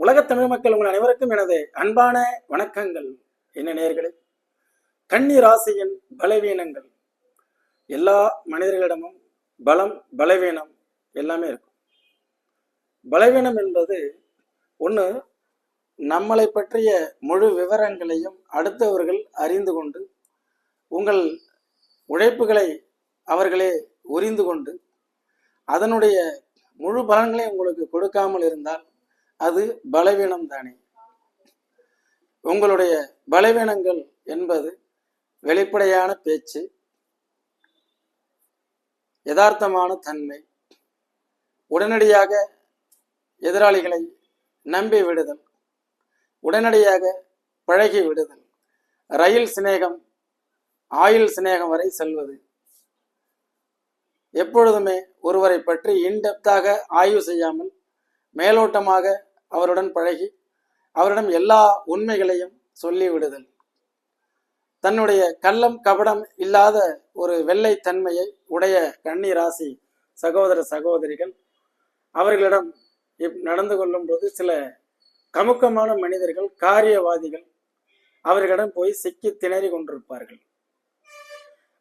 உலகத் தமிழ் மக்கள் உங்கள் அனைவருக்கும் எனது அன்பான வணக்கங்கள். என்ன நேர்களே கன்னி ராசியின் பலவீனங்கள். எல்லா மனிதர்களிடமும் பலம் பலவீனம் எல்லாமே இருக்கும். பலவீனம் என்பது ஒன்று நம்மளை பற்றிய முழு விவரங்களையும் அடுத்தவர்கள் அறிந்து கொண்டு உங்கள் உழைப்புகளை அவர்களே உரிந்து கொண்டு அதனுடைய முழு பலன்களை உங்களுக்கு கொடுக்காமல் இருந்தால் அது பலவீனம் தானே. உங்களுடைய பலவீனங்கள் என்பது வெளிப்படையான பேச்சு யதார்த்தமான தன்மை உடனடியாக எதிராளிகளை நம்பி விடுதல் உடனடியாக பழகி விடுதல் ரயில் சிநேகம் ஆயுள் சிநேகம் வரை செல்வது. எப்பொழுதுமே ஒருவரை பற்றி இன்டெப்தாக ஆய்வு செய்யாமல் மேலோட்டமாக அவருடன் பழகி அவரிடம் எல்லா உண்மைகளையும் சொல்லிவிடுதல் தன்னுடைய கள்ளம் கபடம் இல்லாத ஒரு வெள்ளை தன்மையை உடைய கன்னி ராசி சகோதர சகோதரிகள் அவர்களிடம் இப் நடந்து கொள்ளும் போது சில கமுக்கமான மனிதர்கள் காரியவாதிகள் அவர்களிடம் போய் சிக்கி திணறி கொண்டிருப்பார்கள்.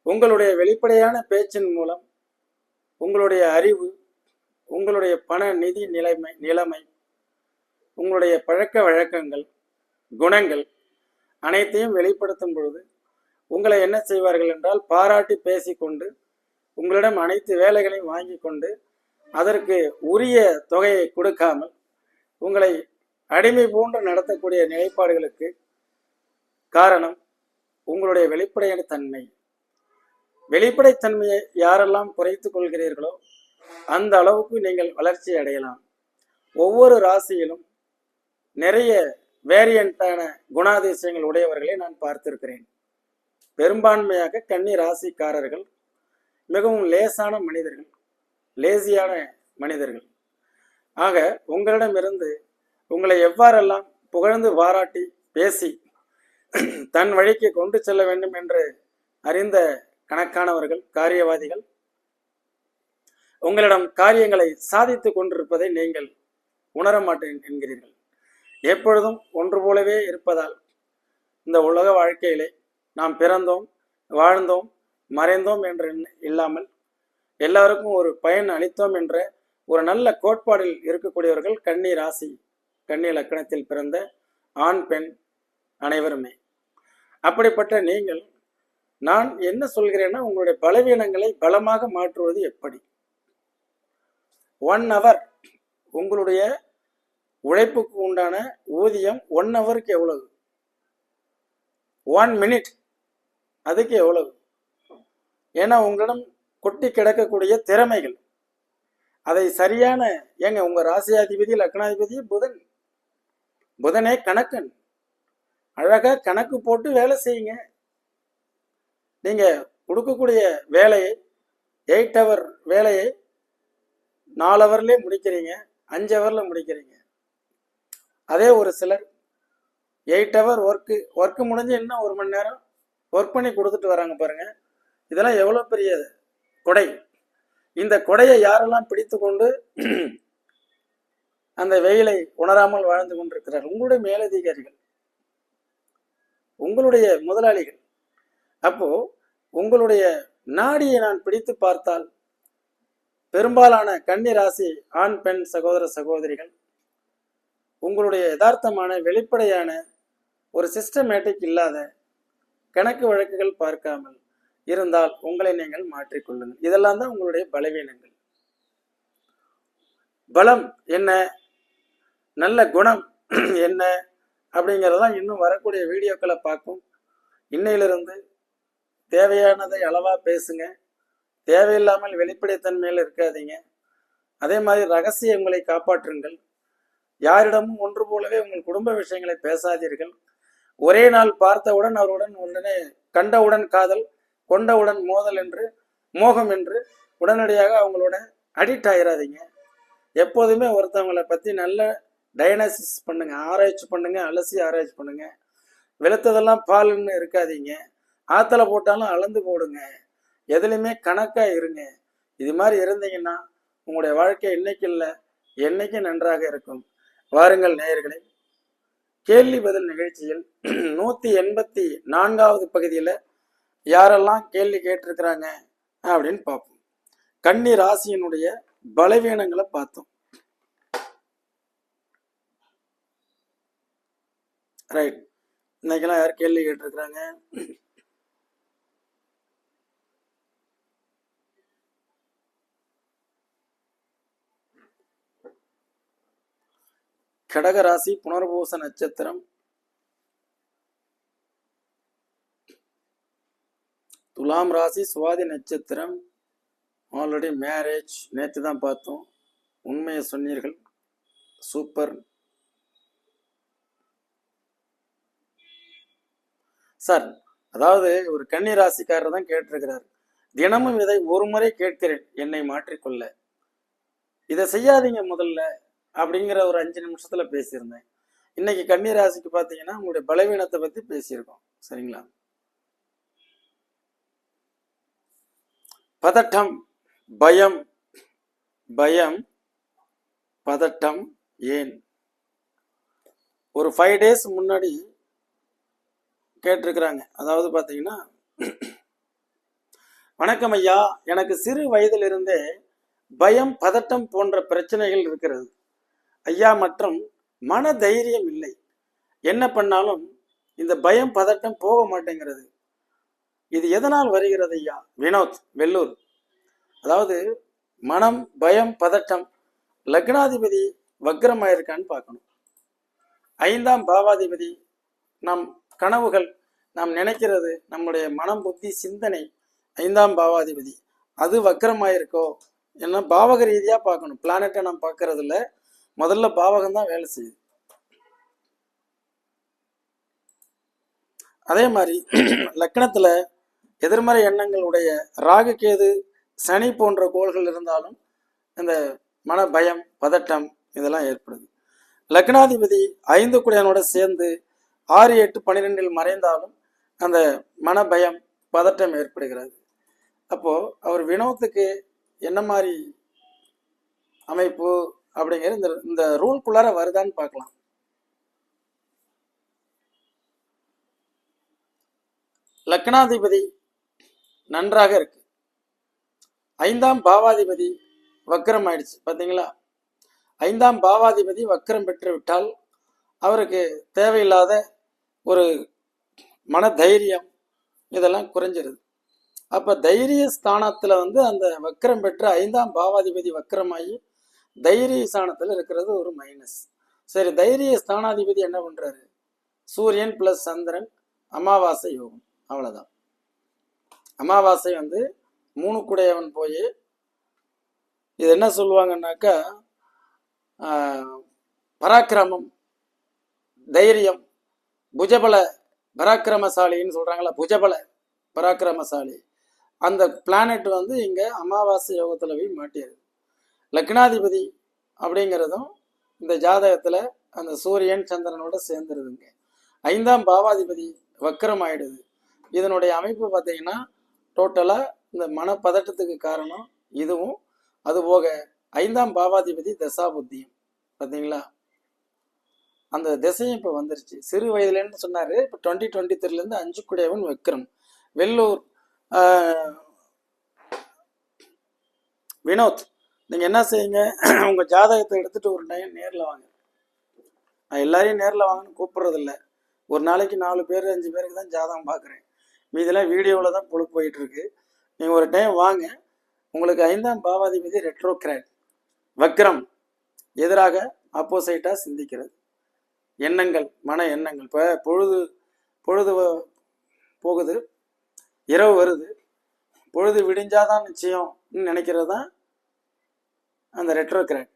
உங்களுடைய வெளிப்படையான பேச்சின் மூலம் உங்களுடைய அறிவு உங்களுடைய பண நிதி நிலைமை நிலைமை உங்களுடைய பழக்க வழக்கங்கள் குணங்கள் அனைத்தையும் வெளிப்படுத்தும் பொழுது உங்களை என்ன செய்வார்கள் என்றால் பாராட்டி பேசிக்கொண்டு உங்களிடம் அனைத்து வேலைகளையும் வாங்கி கொண்டு அதற்கு உரிய தொகையை கொடுக்காமல் உங்களை அடிமை போன்று நடத்தக்கூடிய நிலைப்பாடுகளுக்கு காரணம் உங்களுடைய வெளிப்படையான தன்மை. வெளிப்படைத்தன்மையை யாரெல்லாம் குறைத்து கொள்கிறீர்களோ அந்த அளவுக்கு நீங்கள் வளர்ச்சி அடையலாம். ஒவ்வொரு ராசியிலும் நிறைய வேரியண்டான குணாதிசயங்கள் உடையவர்களை நான் பார்த்திருக்கிறேன். பெரும்பான்மையாக கன்னி ராசிக்காரர்கள் மிகவும் லேசான மனிதர்கள் லேசியான மனிதர்கள். ஆக உங்களிடமிருந்து உங்களை எவ்வாறெல்லாம் புகழ்ந்து பாராட்டி பேசி தன் வழிக்கு கொண்டு செல்ல வேண்டும் என்று அறிந்த கணக்கானவர்கள் காரியவாதிகள் உங்களிடம் காரியங்களை சாதித்துக் கொண்டிருப்பதை நீங்கள் உணர மாட்டேன் என்கிறீர்கள். எப்பொழுதும் ஒன்று போலவே இருப்பதால் இந்த உலக வாழ்க்கையிலே நாம் பிறந்தோம் வாழ்ந்தோம் மறைந்தோம் என்று இல்லாமல் எல்லாருக்கும் ஒரு பயன் அளித்தோம் என்ற ஒரு நல்ல கோட்பாடில் இருக்கக்கூடியவர்கள் கன்னி ராசி கன்னி லக்கணத்தில் பிறந்த ஆண் பெண் அனைவருமே. அப்படிப்பட்ட நீங்கள் நான் என்ன சொல்கிறேன்னா உங்களுடைய பலவீனங்களை பலமாக மாற்றுவது எப்படி? ஒன் ஹவர் உங்களுடைய உழைப்புக்கு உண்டான ஊதியம் ஒன் ஹவருக்கு எவ்வளவு? ஒன் மினிட் அதுக்கு எவ்வளவு? ஏன்னா உங்களிடம் கொட்டி கிடக்கக்கூடிய திறமைகள். அதை சரியான ஏங்க உங்க ராசியாதிபதி லக்னாதிபதி புதன். புதனே கணக்கன். அழகா கணக்கு போட்டு வேலை செய்யுங்க. நீங்க கொடுக்கக்கூடிய வேலையை எயிட் ஹவர் வேலையை நாலு ஹவர்லேயே முடிக்கிறீங்க அஞ்சு ஹவரில் முடிக்கிறீங்க. அதே ஒரு சிலர் எயிட் ஹவர் ஒர்க்கு ஒர்க்கு முடிஞ்சு இன்னும் ஒரு மணி நேரம் ஒர்க் பண்ணி கொடுத்துட்டு வராங்க பாருங்க. இதெல்லாம் எவ்வளோ பெரிய கொடை. இந்த கொடையை யாரெல்லாம் பிடித்து கொண்டு அந்த வெயிலை உணராமல் வாழ்ந்து கொண்டிருக்கிறார் உங்களுடைய மேலதிகாரிகள். உங்களுடைய முதலாளிகள். அப்போ உங்களுடைய நாடியை நான் பிடித்து பார்த்தால் பெரும்பாலான கன்னி ராசி ஆண் பெண் சகோதர சகோதரிகள் உங்களுடைய யதார்த்தமான வெளிப்படையான ஒரு சிஸ்டமேட்டிக் இல்லாத கணக்கு வழக்குகள் பார்க்காமல் இருந்தால் உங்களை நீங்கள் மாற்றிக்கொள்ளுங்கள். இதெல்லாம் தான் உங்களுடைய பலவீனங்கள். பலம் என்ன? நல்ல குணம் என்ன? அப்படிங்கிறதெல்லாம் இன்னும் வரக்கூடிய வீடியோக்களை பார்க்கும். இன்னையிலிருந்து தேவையானதை அளவா பேசுங்க. தேவையில்லாமல் வெளிப்படைத்தன்மையில் இருக்காதீங்க. அதே மாதிரி ரகசியங்களை காப்பாற்றுங்கள். யாரிடமும் ஒன்று போலவே உங்கள் குடும்ப விஷயங்களை பேசாதீர்கள். ஒரே நாள் பார்த்தவுடன் அவருடன் உடனே கண்டவுடன் காதல் கொண்டவுடன் மோதல் என்று மோகம் என்று உடனடியாக அவங்களோட அடிக்ட் ஆயிடாதீங்க எப்போதுமே ஒருத்தவங்களை பற்றி நல்ல டயனாசிஸ் பண்ணுங்க ஆராய்ச்சி பண்ணுங்க அலசி ஆராய்ச்சி பண்ணுங்க. வெளுத்ததெல்லாம் பால்னு இருக்காதீங்க. ஆற்றுல போட்டாலும் அளந்து போடுங்க. எதுலையுமே கணக்காக இருங்க. இது மாதிரி இருந்தீங்கன்னா உங்களுடைய வாழ்க்கை இன்னைக்கு இல்லை என்னைக்கும் நன்றாக இருக்கும். வாருங்கள் நேயர்களே. கேள்வி பதில் நிகழ்ச்சியில் நூற்றி எண்பத்தி நான்காவது பகுதியில் யாரெல்லாம் கேள்வி கேட்டிருக்கிறாங்க அப்படின்னு பார்ப்போம். கன்னி ராசியினுடைய பலவீனங்களை பார்த்தோம். ரைட் இன்னைக்கெல்லாம் யார் கேள்வி கேட்டிருக்கிறாங்க? கடக ராசி புனர்பூச நட்சத்திரம். துலாம் ராசி சுவாதி நட்சத்திரம். ஆல்ரெடி மேரேஜ் நேற்று தான் பார்த்தோம். உண்மையை சொன்னீர்கள். சூப்பர் சார் அதாவது ஒரு கன்னி ராசிக்காரர் தான் கேட்டிருக்கிறார். தினமும் இதை ஒரு முறை கேட்கிறேன். என்னை மாற்றிக்கொள்ள. இதை செய்யாதீங்க முதல்ல. அப்படிங்கிற ஒரு அஞ்சு நிமிஷத்துல பேசியிருந்தேன். இன்னைக்கு கன்னி ராசிக்கு பார்த்தீங்கன்னா உங்களுடைய பலவீனத்தை பத்தி பேசியிருக்கோம். சரிங்களா? பதட்டம் பயம் பயம் பதட்டம் ஏன்? ஒரு ஃபைவ் டேஸ் முன்னாடி கேட்டிருக்கிறாங்க. அதாவது பார்த்தீங்கன்னா வணக்கம் ஐயா எனக்கு சிறு வயதிலிருந்தே பயம் பதட்டம் போன்ற பிரச்சனைகள் இருக்கிறது. ஐயா மற்றும் மன தைரியம் இல்லை. என்ன பண்ணாலும் இந்த பயம் பதட்டம் போக மாட்டேங்கிறது. இது எதனால் வருகிறது ஐயா? வினோத் வெள்ளூர். அதாவது மனம் பயம் பதட்டம் லக்னாதிபதி வக்ரமாயிருக்கான்னு பார்க்கணும். ஐந்தாம் பாவாதிபதி நம் கனவுகள் நாம் நினைக்கிறது நம்முடைய மனம் புத்தி சிந்தனை ஐந்தாம் பாவாதிபதி. அது வக்கரமாயிருக்கோ என்ன பாவக ரீதியாக பார்க்கணும். பிளானட்டை நாம் பார்க்கறது முதல்ல பாவகம் தான் வேலை செய்யுது. அதே மாதிரி லக்கணத்தில் எதிர்மறை எண்ணங்களுடைய ராகு கேது சனி போன்ற கோள்கள் இருந்தாலும் இந்த மன பயம் பதட்டம் இதெல்லாம் ஏற்படுது. லக்னாதிபதி ஐந்து குடையனோட சேர்ந்து ஆறு எட்டு பன்னிரெண்டில் மறைந்தாலும் அந்த மன பயம் பதட்டம் ஏற்படுகிறது. அப்போது அவர் வினோத்துக்கு என்ன மாதிரி அமைப்பு அப்படிங்கிற இந்த இந்த ரூல்குள்ளார வருதான்னு பார்க்கலாம். லக்னாதிபதி நன்றாக இருக்கு. ஐந்தாம் பாவாதிபதி வக்கரம் ஆயிடுச்சு. பார்த்தீங்களா ஐந்தாம் பாவாதிபதி வக்கரம் பெற்று விட்டால் அவருக்கு தேவையில்லாத ஒரு மன தைரியம் இதெல்லாம் குறைஞ்சிருது. அப்போ தைரிய ஸ்தானத்தில் வந்து அந்த வக்கரம் பெற்று ஐந்தாம் பாவாதிபதி வக்கரமாகி தைரிய ஸ்தானத்தில் இருக்கிறது ஒரு மைனஸ் சரி தைரிய ஸ்தானாதிபதி என்ன பண்ணுறாரு சூரியன் ப்ளஸ் சந்திரன் அமாவாசை யோகம். அவ்வளோதான் அமாவாசை வந்து மூணு குடையவன் போய் இது என்ன சொல்லுவாங்கன்னாக்கா பராக்கிரமம் தைரியம் புஜபல பராக்கிரமசாலின்னு சொல்றாங்களா புஜபல பராக்கிரமசாலி. அந்த பிளானட் வந்து இங்க அமாவாசை யோகத்துல போய் மாட்டியது லக்னாதிபதி அப்படிங்கிறதும் இந்த ஜாதகத்துல அந்த சூரியன் சந்திரனோட சேர்ந்துருதுங்க. ஐந்தாம் பாவாதிபதி வக்கரம் ஆயிடுது. இதனுடைய அமைப்பு பார்த்தீங்கன்னா டோட்டலா இந்த மனப்பதட்டத்துக்கு காரணம் இதுவும். அதுபோக ஐந்தாம் பாவாதிபதி தசாபுத்தியும் பார்த்தீங்களா? அந்த திசையும் இப்போ வந்துருச்சு. சிறு வயதுலேருந்து சொன்னார். இப்போ டுவெண்ட்டி டுவெண்ட்டி த்ரீலேருந்து அஞ்சு குடையவன் விக்ரம் வெள்ளூர் வினோத் நீங்கள் என்ன செய்யுங்க உங்கள் ஜாதகத்தை எடுத்துட்டு ஒரு டைம் நேரில் வாங்க. நான் எல்லாரையும் நேரில் வாங்கன்னு கூப்பிட்றதில்ல. ஒரு நாளைக்கு நாலு பேர் அஞ்சு பேருக்கு தான் ஜாதகம் பார்க்குறேன். மீதெல்லாம் வீடியோவில் தான் பொழுது போயிட்டு இருக்கு நீங்கள் ஒரு டைம் வாங்க. உங்களுக்கு ஐந்தாம் பாவாதிபதி ரெட்ரோகிராட் வக்ரம் எதிராக ஆப்போசைட்டாக சிந்திக்கிறது. எண்ணங்கள் மன எண்ணங்கள். இப்போ பொழுது பொழுது போகுது. இரவு வருது. பொழுது விடிஞ்சாதான் நிச்சயம்னு நினைக்கிறது? தான் அந்த ரெட்ரோகிராட்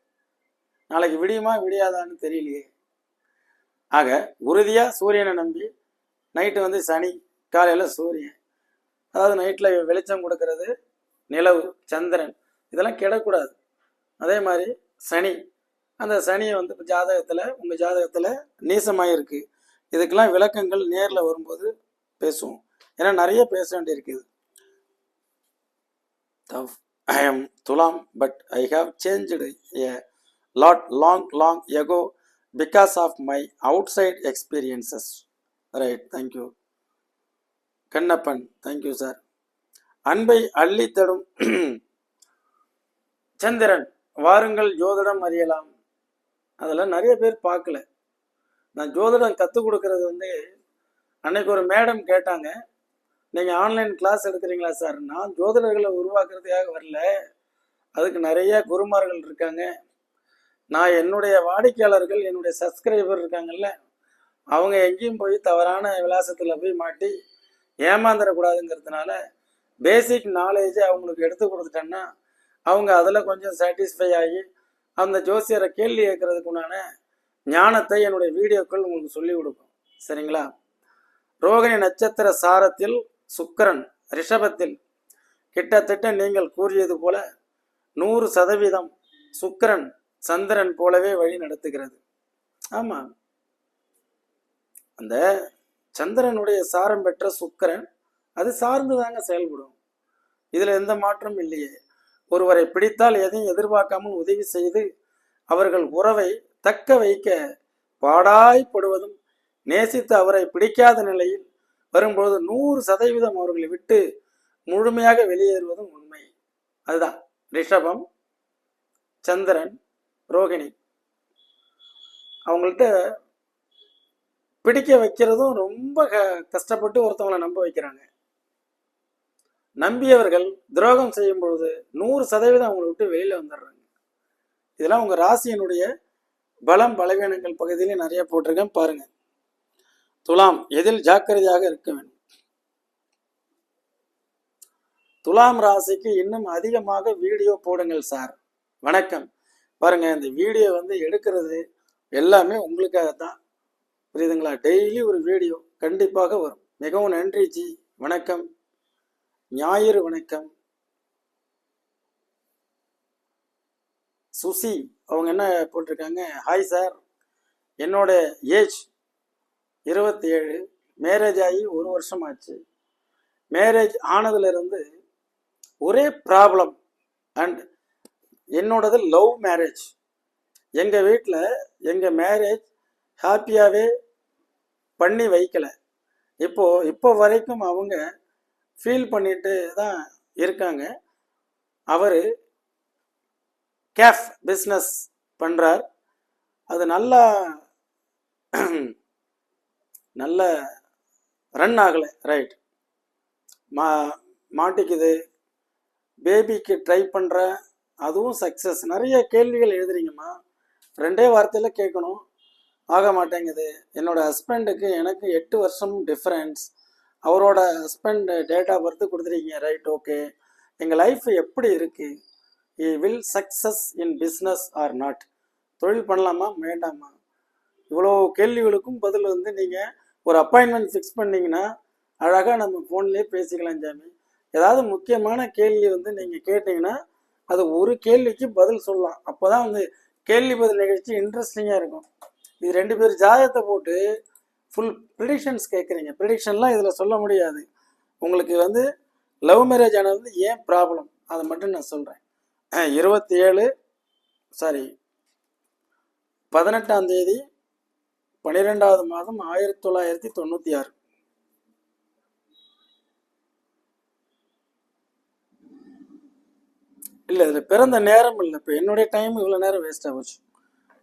நாளைக்கு விடியுமா விடியாதான்னு தெரியலையே. ஆக உறுதியாக சூரியனை நம்பி நைட்டு வந்து சனி காலையில் சூரியன். அதாவது நைட்டில் வெளிச்சம் கொடுக்கறது நிலவு சந்திரன். இதெல்லாம் கெடக்கூடாது. அதே மாதிரி சனி. அந்த சனியை வந்து இப்போ ஜாதகத்தில் உங்கள் ஜாதகத்தில் நீசமாயிருக்கு. இதுக்கெல்லாம் விளக்கங்கள் நேரில் வரும்போது பேசுவோம். ஏன்னா நிறைய பேச வேண்டியிருக்குது தவ். ஐ எம் துலாம் but I have change a lot long long ago because of my out side experiences right thank you Kannappan thank you sir அன்பை அள்ளி தடும் சந்திரன் வாருங்கள் ஜோதிடம் அறியலாம். அதெல்லாம் நிறைய பேர் பார்க்கல. நான் ஜோதிடம் கற்றுக் கொடுக்கறது வந்து அன்னைக்கு ஒரு மேடம் கேட்டாங்க. நீங்கள் ஆன்லைன் கிளாஸ் எடுக்கிறீங்களா சார் நான் ஜோதிடர்களை உருவாக்குறதுக்காக வரல. அதுக்கு நிறைய குருமார்கள் இருக்காங்க. நான் என்னுடைய வாடிக்கையாளர்கள் என்னுடைய சப்ஸ்கிரைபர் இருக்காங்கல்ல அவங்க எங்கேயும் போய் தவறான விலாசத்தில் போய் மாட்டி ஏமாந்துடக்கூடாதுங்கிறதுனால பேசிக் நாலேஜை அவங்களுக்கு எடுத்து கொடுத்துட்டேன்னா அவங்க அதில் கொஞ்சம் சாட்டிஸ்ஃபை ஆகி அந்த ஜோசியரை கேள்வி கேட்கறதுக்கு உண்டான ஞானத்தை என்னுடைய வீடியோக்கள் உங்களுக்கு சொல்லி கொடுக்கும். சரிங்களா? ரோகிணி நட்சத்திர சாரத்தில் சுக்கிரன் ரிஷபத்தில் கிட்டத்தட்ட நீங்கள் கூறியது போல நூறு சதவீதம் சுக்கிரன் சந்திரன் போலவே வழி நடத்துகிறது. ஆமாம் அந்த சந்திரனுடைய சாரம் பெற்ற சுக்கிரன் அது சார்ந்து தாங்க செயல்படும். இதில் எந்த மாற்றமும் இல்லையே. ஒருவரை பிடித்தால் எதையும் எதிர்பார்க்காமல் உதவி செய்து அவர்கள் உறவை தக்க வைக்க பாடாய்ப்படுவதும் நேசித்து அவரை பிடிக்காத நிலையில் வரும்பொழுது நூறு சதவீதம் அவர்களை விட்டு முழுமையாக வெளியேறுவதும் உண்மை. அதுதான். ரிஷபம் சந்திரன் ரோகிணி. அவங்கள்ட்ட பிடிக்க வைக்கிறதும் ரொம்ப க- கஷ்டப்பட்டு ஒருத்தவங்களை நம்ப வைக்கிறாங்க. நம்பியவர்கள் துரோகம் செய்யும் பொழுது நூறு சதவீதம் அவங்களை விட்டு வெளியில வந்துடுறாங்க. இதெல்லாம் உங்க ராசியினுடைய பலம் பலவீனங்கள் பகுதியிலே நிறைய போட்டிருக்கேன். பாருங்க. துலாம் எதில் ஜாக்கிரதையாக இருக்க வேண்டும்? துலாம் ராசிக்கு இன்னும் அதிகமாக வீடியோ போடுங்கள் சார். வணக்கம். பாருங்க இந்த வீடியோ வந்து எடுக்கிறது எல்லாமே உங்களுக்காக தான் புரியுதுங்களா? டெய்லி ஒரு வீடியோ கண்டிப்பாக வரும். மிகவும் நன்றி ஜி. வணக்கம். ஞாயிறு வணக்கம். சுசி அவங்க என்ன போட்டிருக்காங்க? ஹாய் சார் என்னோட ஏஜ் இருபத்தி ஏழு மேரேஜ் ஆகி ஒரு வருஷம் ஆச்சு மேரேஜ் ஆனதுலேருந்து ஒரே ப்ராப்ளம் அண்ட் என்னோடது லவ் மேரேஜ் எங்கள் வீட்டில் எங்கள் மேரேஜ் ஹாப்பியாகவே பண்ணி வைக்கலை. இப்போது இப்போ வரைக்கும் அவங்க ஃபீல் பண்ணிட்டு தான் இருக்காங்க. அவர் கேஃப் பிஸ்னஸ் பண்ணுறார் அது நல்லா நல்ல ரன் ஆகலை ரைட் மா மாட்டிக்குது. பேபிக்கு ட்ரை பண்ணுற அதுவும் சக்ஸஸ் நிறைய கேள்விகள் எழுதுறீங்கம்மா. ரெண்டே வார்த்தையில் கேட்கணும். ஆக மாட்டேங்குது. என்னோட ஹஸ்பண்டுக்கு எனக்கு எட்டு வருஷம் டிஃப்ரென்ஸ் அவரோட ஹஸ்பண்ட் டேட் ஆஃப் பர்த் கொடுத்துருக்கீங்க ரைட் ஓகே எங்கள் லைஃப் எப்படி இருக்குது I will success in business or not தொழில் பண்ணலாமா? வேண்டாமா? இவ்வளோ கேள்விகளுக்கும் பதில் வந்து நீங்கள் ஒரு அப்பாயின்மெண்ட் ஃபிக்ஸ் பண்ணீங்கன்னா அழகாக நம்ம ஃபோன்லேயே பேசிக்கலாம் ஜாமி. ஏதாவது முக்கியமான கேள்வி வந்து நீங்கள் கேட்டிங்கன்னா அது ஒரு கேள்விக்கு பதில் சொல்லலாம். அப்போ தான் வந்து கேள்வி பதில் நிகழ்ச்சி இன்ட்ரெஸ்டிங்காக இருக்கும். இது ரெண்டு பேர் ஜாதகத்தை போட்டு ஃபுல் ப்ரிடிக்ஷன்ஸ் கேட்குறீங்க ப்ரிடிக்ஷன்லாம் இதில் சொல்ல முடியாது. உங்களுக்கு வந்து லவ் மேரேஜ் ஆனது வந்து ஏன் ப்ராப்ளம் அதை மட்டும் நான் சொல்கிறேன் இருபத்தி ஏழு சாரி பதினெட்டாம் தேதி பன்னிரெண்டாவது மாதம் ஆயிரத்தி தொள்ளாயிரத்தி தொண்ணூற்றி ஆறு. இல்லை இதில் பிறந்த நேரம் இல்லை. இப்போ என்னுடைய டைம் இவ்வளோ நேரம் வேஸ்ட் ஆகுச்சு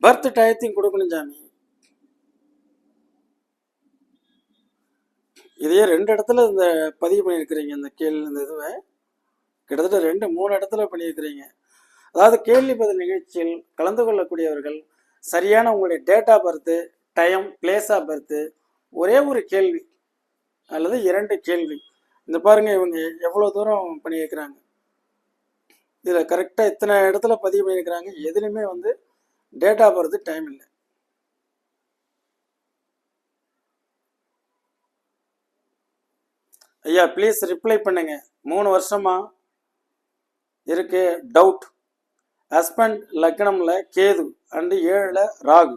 பர்த் டயத்தையும் கொடுக்கணும் ஜாமி இதையே ரெண்டு இடத்துல இந்த பதிவு பண்ணியிருக்கிறீங்க இந்த கேள்வி இந்த இதுவை. கிட்டத்தட்ட ரெண்டு மூணு இடத்துல பண்ணியிருக்கிறீங்க. அதாவது கேள்வி பதில் நிகழ்ச்சியில் கலந்து கொள்ளக்கூடியவர்கள் சரியான உங்களுடைய date of birth time place of birth ஒரே ஒரு கேள்வி அல்லது இரண்டு கேள்வி. இந்த பாருங்க இவங்க எவ்வளோ தூரம் பண்ணியிருக்கிறாங்க. இதில் கரெக்டாக இத்தனை இடத்துல பதிவு பண்ணியிருக்கிறாங்க. எதுலையுமே வந்து டேட் ஆஃப் பர்த்து டைம் இல்லை. ஐயா ப்ளீஸ் ரிப்ளை பண்ணுங்க. மூணு வருஷமா இருக்கு டவுட் ஹஸ்பண்ட் லக்னமில் கேது அண்டு ஏழில் ராகு.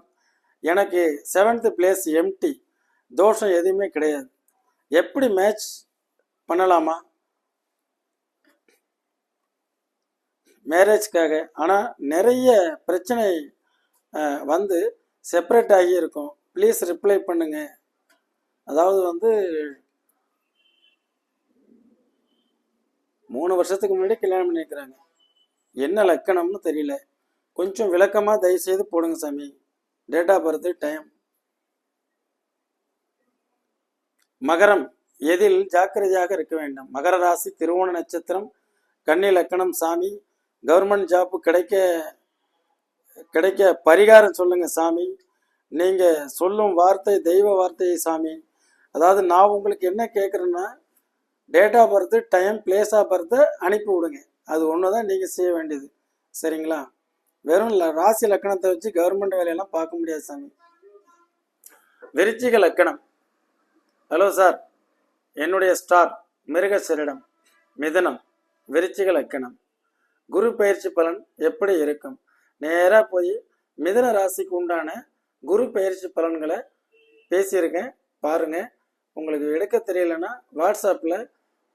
எனக்கு செவன்த் பிளேஸ் எம்டி தோஷம் எதுவுமே கிடையாது. எப்படி மேட்ச் பண்ணலாமா? மேரேஜ்க்காக ஆனால் நிறைய பிரச்சனை வந்து செப்பரேட் ஆகி இருக்கும். ப்ளீஸ் ரிப்ளை பண்ணுங்க. அதாவது வந்து மூணு வருஷத்துக்கு முன்னாடி கல்யாணம் பண்ணியிருக்கிறாங்க. என்ன லக்கணம்னு தெரியல. கொஞ்சம் விளக்கமாக தயவுசெய்து போடுங்க சாமி. டேட் ஆஃப் பர்த் டைம் மகரம். எதில் ஜாக்கிரதையாக இருக்க வேண்டும்? மகர ராசி திருவோண நட்சத்திரம் கன்னி லக்கணம் சாமி. கவர்மெண்ட் ஜாப்பு கிடைக்க கிடைக்க பரிகாரம் சொல்லுங்க சாமி. நீங்க சொல்லும் வார்த்தை தெய்வ வார்த்தை சாமி. அதாவது நான் உங்களுக்கு என்ன கேட்குறேன்னா date of birth time place of பர்த்தை அனுப்பி விடுங்க. அது ஒன்று தான் நீங்கள் செய்ய வேண்டியது. சரிங்களா? வெறும் ராசி லக்கணத்தை வச்சு கவர்மெண்ட் வேலையெல்லாம் பார்க்க முடியாது சாமி. விருச்சிக லக்கணம். ஹலோ சார் என்னுடைய ஸ்டார் மிருகசரிடம் மிதனம் விருச்சிக லக்கணம். குரு பயிற்சி பலன் எப்படி இருக்கும்? நேராக போய் மிதன ராசிக்கு உண்டான குரு பயிற்சி பலன்களை பேசியிருக்கேன். பாருங்க. உங்களுக்கு எடுக்க தெரியலன்னா வாட்ஸ்அப்பில்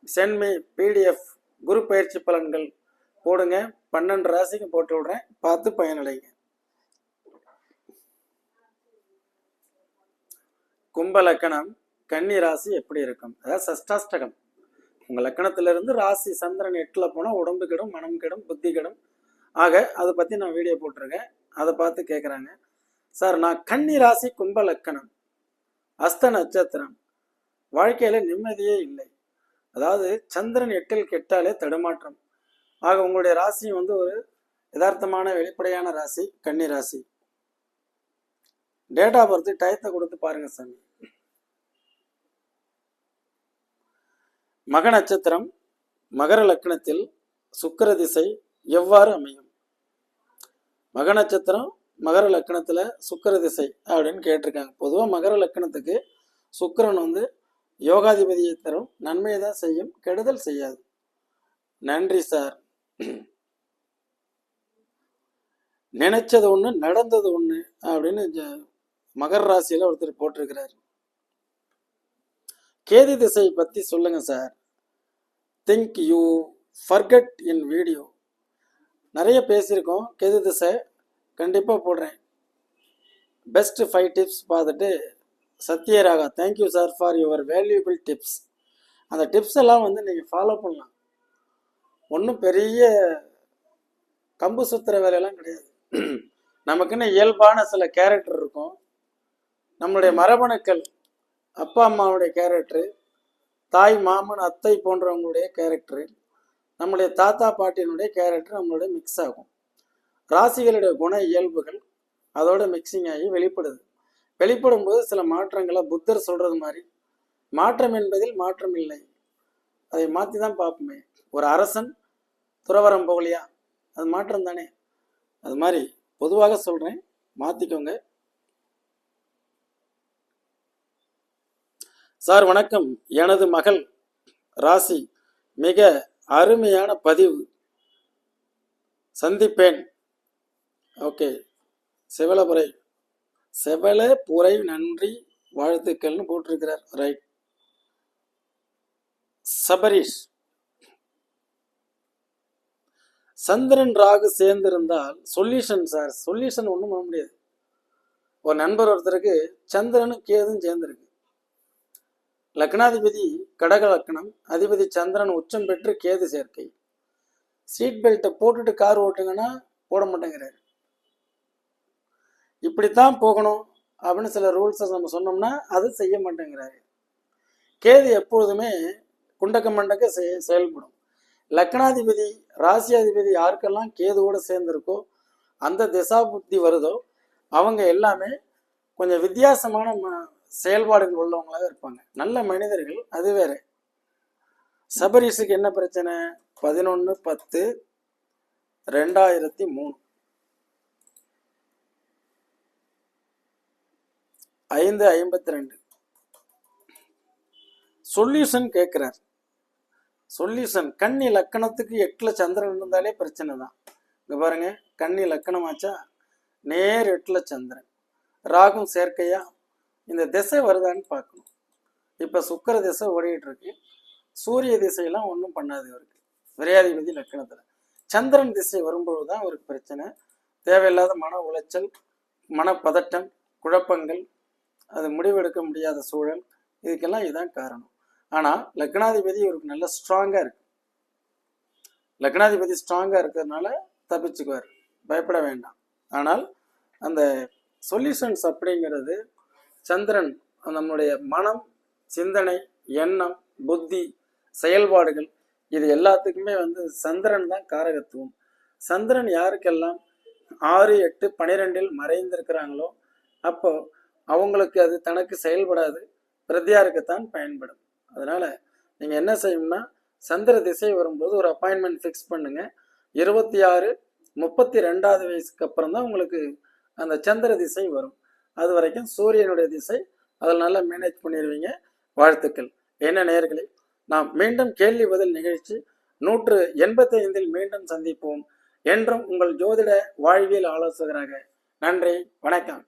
சென்மி பிடிஎஃப் குரு பயிற்சி பலன்கள் போடுங்க. பன்னெண்டு ராசிக்கு போட்டு விடுறேன். பார்த்து பயனடைங்க. கும்ப லக்கணம் கன்னி ராசி எப்படி இருக்கும்? அதாவது சஷ்டாஷ்டகம். உங்கள் லக்கணத்திலிருந்து ராசி சந்திரன் எட்டில் போனால் உடம்பு கெடும் மனம் கெடும் புத்தி கெடும். ஆக அதை பற்றி நான் வீடியோ போட்டிருக்கேன். அதை பார்த்து கேட்குறாங்க சார் நான் கன்னி ராசி கும்ப லக்கணம். அஸ்த நட்சத்திரம். வாழ்க்கையில் நிம்மதியே இல்லை. அதாவது சந்திரன் எட்டில் கெட்டாலே தடுமாற்றம். ஆக உங்களுடைய ராசி வந்து ஒரு யதார்த்தமான வெளிப்படையான ராசி கன்னி ராசி. டேட் ஆஃப் பர்த் டயத்தை கொடுத்து பாருங்க சாமி. மக நட்சத்திரம் மகர லக்னத்தில் சுக்கிர திசை எவ்வாறு அமையும்? மக நட்சத்திரம் மகர லக்னத்தில் சுக்கிர திசை அப்படின்னு கேட்டிருக்காங்க. பொதுவாக மகர லக்னத்துக்கு சுக்கரன் வந்து யோகாதிபதியை தரும் நன்மையை தான் செய்யும் கெடுதல் செய்யாது. நன்றி சார். நினைச்சது ஒன்று நடந்தது ஒன்று அப்படின்னு மகர ராசியில் ஒருத்தர் போட்டிருக்கிறார். கேது திசையை பற்றி சொல்லுங்க sir. Think you forgot in video நிறைய பேசியிருக்கோம். கேது திசை கண்டிப்பாக போடுறேன். பெஸ்ட் ஃபைவ் டிப்ஸ் பார்த்துட்டு சத்யராகா thank you sir for your valuable tips அந்த டிப்ஸ் எல்லாம் வந்து நீங்கள் ஃபாலோ பண்ணலாம். ஒன்றும் பெரிய கம்பு சுத்துற வேலையெல்லாம் கிடையாது. நமக்குன்னு இயல்பான சில கேரக்டர் இருக்கும். நம்மளுடைய மரபணுக்கள் அப்பா அம்மாவுடைய கேரக்டரு தாய் மாமன் அத்தை போன்றவங்களுடைய கேரக்டரு நம்முடைய தாத்தா பாட்டியினுடைய கேரக்டர் நம்மளுடைய மிக்ஸ் ஆகும். ராசிகளுடைய குண இயல்புகள் அதோட மிக்சிங் ஆகி வெளிப்படுது. வெளிப்படும் போது சில மாற்றங்களை புத்தர் சொல்றது மாதிரி மாற்றம் என்பதில் மாற்றம் இல்லை. அதை மாற்றி தான் பார்ப்போமே. ஒரு அரசன் துறவரம் போகலையா? அது மாற்றம் தானே. அது மாதிரி பொதுவாக சொல்கிறேன் மாற்றிக்கோங்க சார் வணக்கம். எனது மகள் ராசி. மிக அருமையான பதிவு. சந்திப்பேன். ஓகே. செவலபுரை செவலபுரை நன்றி வாழ்த்துக்கள்னு போட்டிருக்கிறார். ரைட். சபரீஷ். சந்திரன் ராகு சேர்ந்திருந்தால் சொல்யூஷன் சார் சொல்யூஷன் ஒன்றும் பண்ண முடியாது. ஒரு நண்பர் ஒருத்தருக்கு சந்திரனும் கேதும் சேர்ந்திருக்கு. லக்னாதிபதி கடக லக்னம் அதிபதி சந்திரன் உச்சம் பெற்று கேது சேர்க்கை. சீட் பெல்ட்டை போட்டுட்டு கார் ஓட்டுங்கன்னா போட மாட்டேங்கிறாரு. இப்படித்தான் போகணும் அப்படின்னு சில ரூல்ஸை நம்ம சொன்னோம்னா அது செய்ய மாட்டேங்கிறாரு. கேது எப்பொழுதுமே குண்டக்க மண்டக்க செயல்படும். லக்னாதிபதி ராசியாதிபதி யாருக்கெல்லாம் கேதுவோட சேர்ந்திருக்கோ அந்த திசா புத்தி வருதோ அவங்க எல்லாமே கொஞ்சம் வித்தியாசமான ம- செயல்பாடுகள் உள்ளவங்களாக இருப்பாங்க. நல்ல மனிதர்கள் அது வேற. சபரிஷுக்கு என்ன பிரச்சனை? பதினொன்று பத்து ரெண்டாயிரத்தி மூணு. ஐந்து ஐம்பத்தி ரெண்டு. சொல்யூஷன் கேட்குறார் சொல்யூஷன் கண்ணி லக்கணத்துக்கு எட்டில் சந்திரன் இருந்தாலே பிரச்சனை தான் இங்கே பாருங்க கண்ணி லக்கணமாச்சா? நேர் எட்டில் சந்திரன். ராகும் சேர்க்கையா? இந்த திசை வருதான்னு பார்க்கணும். இப்போ சுக்கிர திசை ஓடிட்டு இருக்கு சூரிய திசையெல்லாம் ஒன்றும் பண்ணாது இவருக்கு. விரையாதிபதி லக்கணத்தில். சந்திரன் திசை வரும்பொழுது தான் அவருக்கு பிரச்சனை. தேவையில்லாத மன உளைச்சல் மனப்பதட்டம் குழப்பங்கள் அது முடிவெடுக்க முடியாத சூழல் இதுக்கெல்லாம் இதுதான் காரணம். ஆனால் லக்னாதிபதி இவருக்கு நல்ல ஸ்ட்ராங்காக இருக்கு. லக்னாதிபதி ஸ்ட்ராங்காக இருக்கிறதுனால தப்பிச்சுக்குவார். பயப்பட வேண்டாம். ஆனால் அந்த சொல்யூஷன்ஸ் அப்படிங்கிறது சந்திரன் நம்முடைய மனம் சிந்தனை எண்ணம் புத்தி செயல்பாடுகள் இது எல்லாத்துக்குமே வந்து சந்திரன் தான் காரகத்துவம். சந்திரன் யாருக்கெல்லாம் ஆறு எட்டு பனிரெண்டில் மறைந்திருக்கிறாங்களோ அப்போ அவங்களுக்கு அது தனக்கு செயல்படாது. பிரதியாருக்குத்தான் பயன்படும். அதனால் நீங்கள் என்ன செய்யணும்னா சந்திர திசை வரும்போது ஒரு அப்பாயின்மெண்ட் ஃபிக்ஸ் பண்ணுங்க. இருபத்தி ஆறு முப்பத்தி ரெண்டாவது வயசுக்கு அப்புறம் தான் உங்களுக்கு அந்த சந்திர திசை வரும். அது வரைக்கும் சூரியனுடைய திசை அதில் நல்லா மேனேஜ் பண்ணிடுவீங்க வாழ்த்துக்கள். என்ன நேர்களே நாம் மீண்டும் கேள்வி பதில் நிகழ்ச்சி நூற்று எண்பத்தி ஐந்தில் மீண்டும் சந்திப்போம் என்றும் உங்கள் ஜோதிட வாழ்வியல் ஆலோசகராக நன்றி வணக்கம்.